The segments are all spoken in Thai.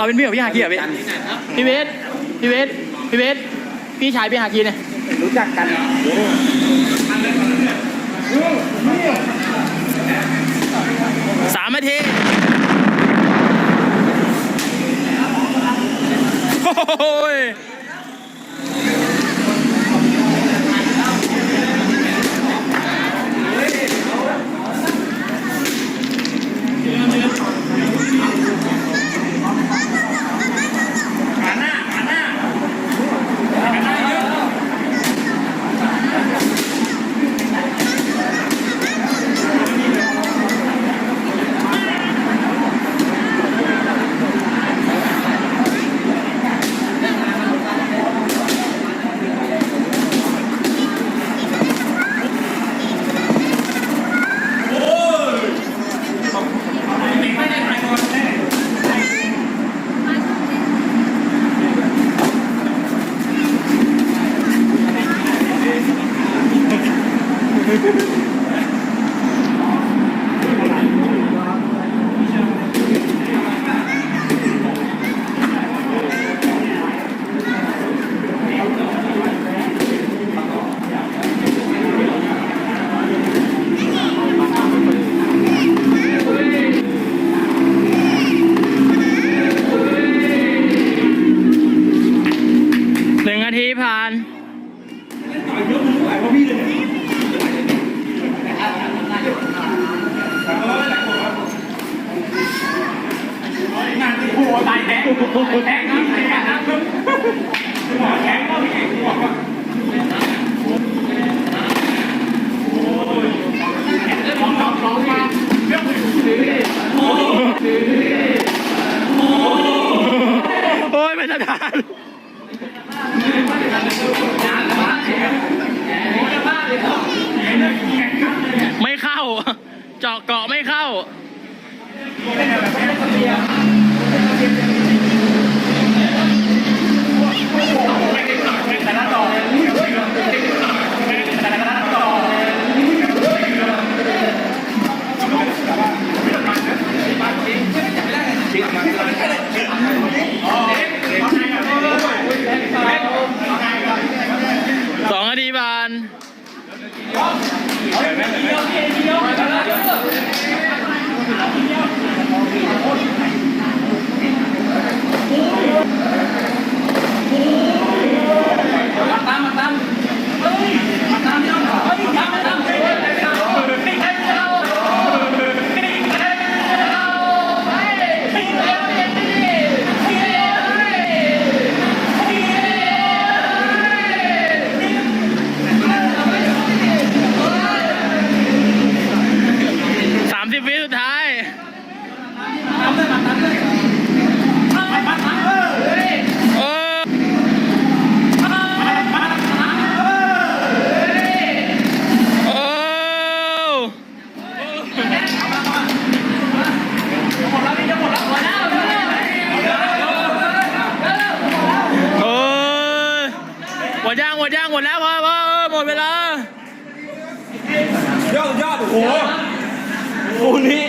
เอาเป็นพี่กับพี่ฮาคีเหรอพี่พี่เวสพี่เวสพี่เวสพี่ชายพี่ฮาคีเนี่ยรู้จักกัน สามนาทีโอ้ย หนึ่งนาทีผ่าน โเจาะเกาะไม่เข้า สองนาทีผ่าน สามสิบวิสุดท้าย มดย่างหมดย่างหมดแล้วพอพอเอหมดเวลายอดยอดโอ้โหปูนี้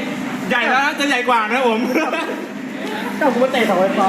ใหญ่แล้วนะจะใหญ่กว่านะผมเจ้ากูมเตะเสาไฟฟ้า